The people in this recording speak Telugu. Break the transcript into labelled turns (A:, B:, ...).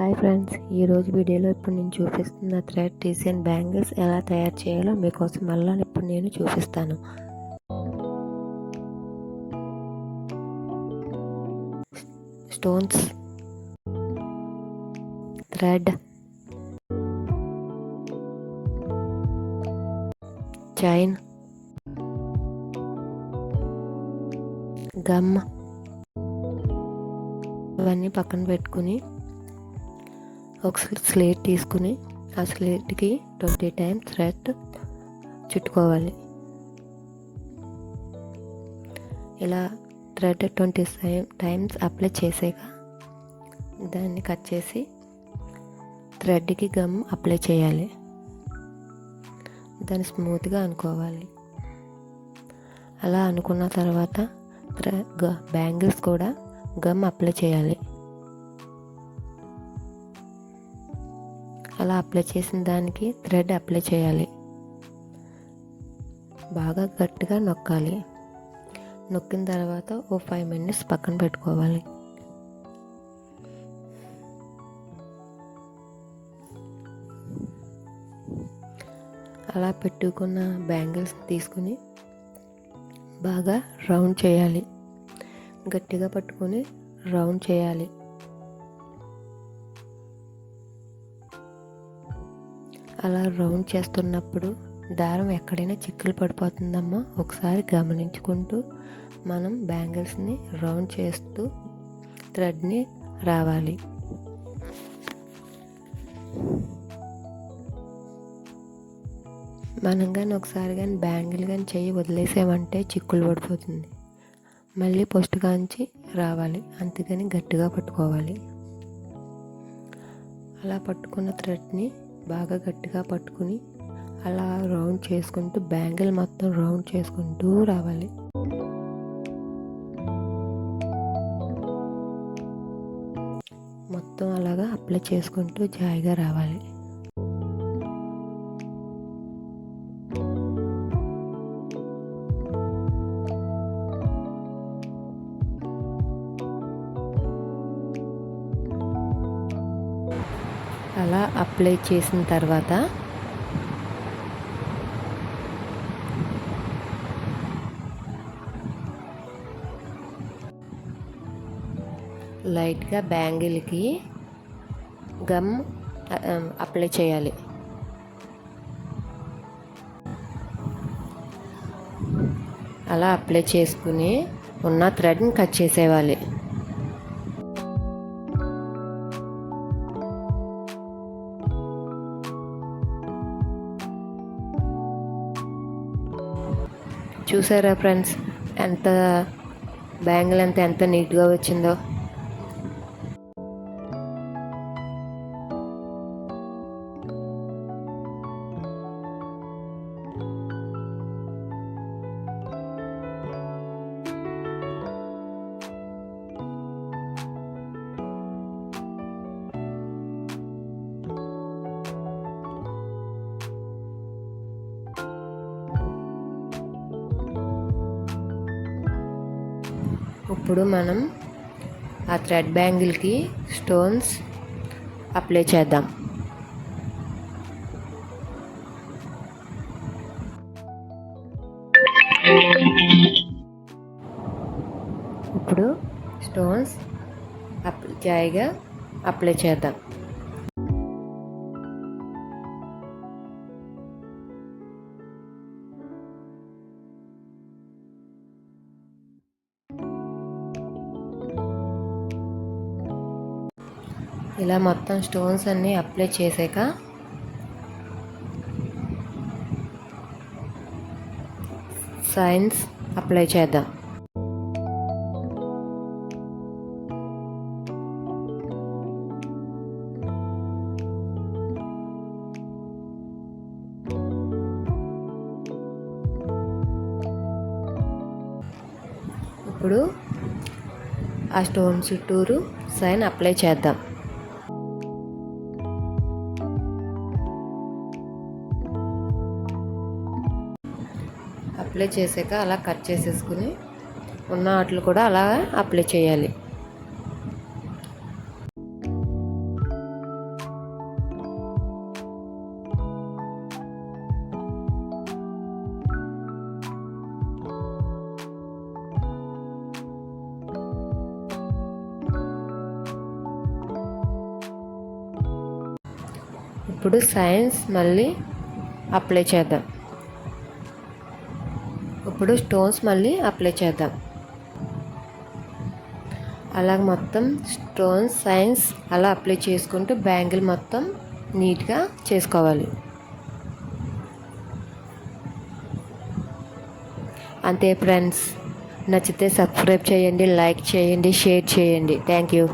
A: హాయ్ ఫ్రెండ్స్ ఈరోజు వీడియోలో ఇప్పుడు నేను చూపిస్తున్న థ్రెడ్ డిజైన్ బ్యాంగిల్స్ ఎలా తయారు చేయాలో మీకోసం మళ్ళీ ఇప్పుడు నేను చూపిస్తాను. స్టోన్స్ థ్రెడ్ చైన్ గమ్ ఇవన్నీ పక్కన పెట్టుకుని ఒక స్లేట్ తీసుకుని ఆ స్లేట్కి ట్వంటీ టైమ్స్ రెడ్ చుట్టుకోవాలి. ఇలా థ్రెడ్ ట్వంటీ టైమ్స్ అప్లై చేసాక దాన్ని కట్ చేసి థ్రెడ్కి గమ్ అప్లై చేయాలి. దాన్ని స్మూత్గా అనుకోవాలి. అలా అనుకున్న తర్వాత బ్యాంగిల్స్ కూడా గమ్ అప్లై చేయాలి. అలా అప్లై చేసిన దానికి థ్రెడ్ అప్లై చేయాలి. బాగా గట్టిగా నొక్కాలి. నొక్కిన తర్వాత ఓ ఫైవ్ మినిట్స్ పక్కన పెట్టుకోవాలి. అలా పెట్టుకున్న బ్యాంగిల్స్ తీసుకుని బాగా రౌండ్ చేయాలి. గట్టిగా పట్టుకొని రౌండ్ చేయాలి. అలా రౌండ్ చేస్తున్నప్పుడు దారం ఎక్కడైనా చిక్కులు పడిపోతుందమ్మా. ఒకసారి గమనించుకుంటూ మనం బ్యాంగిల్స్ని రౌండ్ చేస్తూ థ్రెడ్ని రావాలి. మనం కానీ ఒకసారి కానీ బ్యాంగిల్ కానీ చెయ్యి వదిలేసామంటే చిక్కులు పడిపోతుంది. మళ్ళీ పోస్ట్ కాంచి రావాలి. అందుకని గట్టిగా పట్టుకోవాలి. అలా పట్టుకున్న థ్రెడ్ని బాగా గట్టిగా పట్టుకుని అలా రౌండ్ చేసుకుంటూ బ్యాంగిల్ మొత్తం రౌండ్ చేసుకుంటూ రావాలి. మొత్తం అలాగా అప్లై చేసుకుంటూ జాయిగా రావాలి. అలా అప్లై చేసిన తర్వాత లైట్గా బ్యాంగిల్కి గమ్ అప్లై చేయాలి. అలా అప్లై చేసుకుని ఉన్న థ్రెడ్ని కట్ చేసేవాలి చూసారా ఫ్రెండ్స్? ఎంత బ్యాంగిల్ అంతా ఎంత నీట్గా వచ్చిందో. ఇప్పుడు మనం ఆ థ్రెడ్ బ్యాంగిల్కి స్టోన్స్ అప్లై చేద్దాం. ఇప్పుడు స్టోన్స్ అప్ జాయిగా అప్లై చేద్దాం. ఇలా మొత్తం స్టోన్స్ అన్నీ అప్లై చేసాక సైన్స్ అప్లై చేద్దాం. ఇప్పుడు ఆ స్టోన్ చుట్టూరు సైన్ అప్లై చేద్దాం. అప్లై చేసాక అలా కట్ చేసేసుకుని ఉన్న వాటిలో కూడా అలా అప్లై చేయాలి. ఇప్పుడు సైన్స్ మళ్ళీ అప్లై చేద్దాం. ఇప్పుడు స్టోన్స్ మళ్ళీ అప్లై చేద్దాం. అలాగ మొత్తం స్టోన్స్ సైన్స్ అలా అప్లై చేసుకుంటూ బ్యాంగిల్ మొత్తం నీట్గా చేసుకోవాలి. అంతే ఫ్రెండ్స్. నచ్చితే సబ్స్క్రైబ్ చేయండి లైక్ చేయండి షేర్ చేయండి. Thank you.